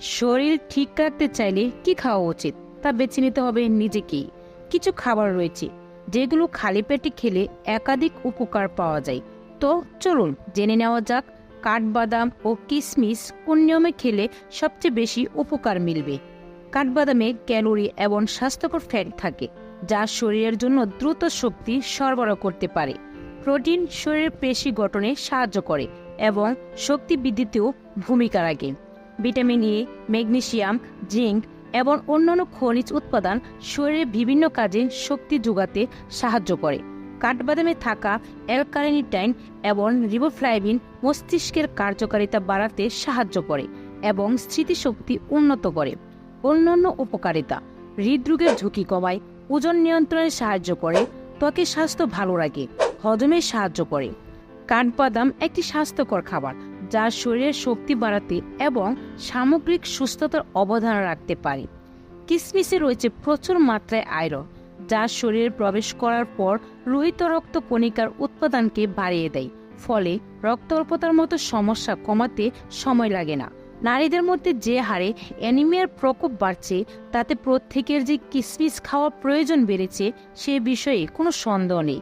শরীর ঠিক রাখতে চাইলে কি খাওয়া উচিত তা বেছে নিতে হবে নিজেকেই। কিছু খাবার রয়েছে, যেগুলো খালি পেটে খেলে একাধিক উপকার পাওয়া যায়। তো চলুন জেনে নেওয়া যাক, কাঠবাদাম ও কিশমিশ কোন নিয়মে খেলে সবচেয়ে বেশি উপকার মিলবে? কাঠবাদামে ক্যালোরি এবং স্বাস্থ্যকর ফ্যাট থাকে, যা শরীরের জন্য দ্রুত শক্তি সরবরাহ করতে পারে। প্রোটিন শরীরের পেশি গঠনে সাহায্য করে এবং শক্তি বৃদ্ধিতেও ভূমিকা রাখে। ভিটামিন ই ম্যাগনেশিয়াম জিঙ্ক এবং অন্যান্য খনিজ উৎপাদন শরীরের বিভিন্ন কাজে শক্তি যোগাতে সাহায্য করে। কাঠবাদামে থাকা অ্যালকালিনিটাইন এবং রিবোফ্লাইভিন মস্তিষ্কের কার্যকারিতা বাড়াতে সাহায্য করে এবং স্মৃতিশক্তি উন্নত করে। অন্যান্য উপকারিতা, হৃদরোগের ঝুঁকি কমায়, ওজন নিয়ন্ত্রণে সাহায্য করে, ত্বকে স্বাস্থ্য ভালো রাখে, হজমে সাহায্য করে। কাঠবাদাম একটি স্বাস্থ্যকর খাবার যা শরীরের শক্তি বাড়াতে এবং সামগ্রিক সুস্থতার অবদান রাখতে পারে। কিসমিসে রয়েছে প্রচুর মাত্রায় আয়রন, যা শরীরে প্রবেশ করার পর রোহিত রক্ত কণিকার উৎপাদনকে বাড়িয়ে দেয়, ফলে রক্ত অল্পতার মতো সমস্যা কমাতে সময় লাগে না। নারীদের মধ্যে যে হারে অ্যানিমিয়ার প্রকোপ বাড়ছে, তাতে প্রত্যেকের যে কিসমিস খাওয়ার প্রয়োজন বেড়েছে, সে বিষয়ে কোনো সন্দেহ নেই।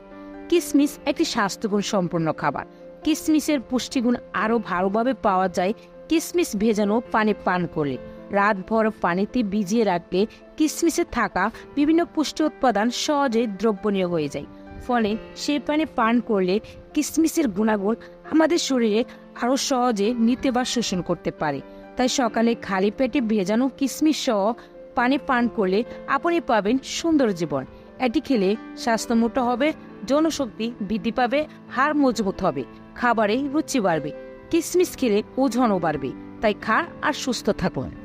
কিসমিস একটি স্বাস্থ্যগুণ সম্পন্ন খাবার কিসমিসের পুষ্টিগুণ আরও ভালোভাবে পাওয়া যায়। কিসমিস ভেজানো পানি পান করলে। রাতভর পানিতে ভিজিয়ে রাখলে কিসমিসে থাকা বিভিন্ন পুষ্টি উৎপাদন সহজে দ্রব্যনীয় হয়ে যায়। ফলে সেই পানি পান করলে কিসমিসের গুণাগুণ আমাদের শরীরে আরও সহজে নিতে বা শোষণ করতে পারে। তাই সকালে খালি পেটে ভেজানো কিসমিস সহ পানি পান করলে আপনি পাবেন সুন্দর জীবন। এটি খেলে স্বাস্থ্য মোটা হবে জনশক্তি বৃদ্ধি পাবে, হাড় মজবুত হবে। খাবারে রুচি বাড়বে কিসমিস খেলে ওজনও বাড়বে তাই খা আর সুস্থ থাকুন।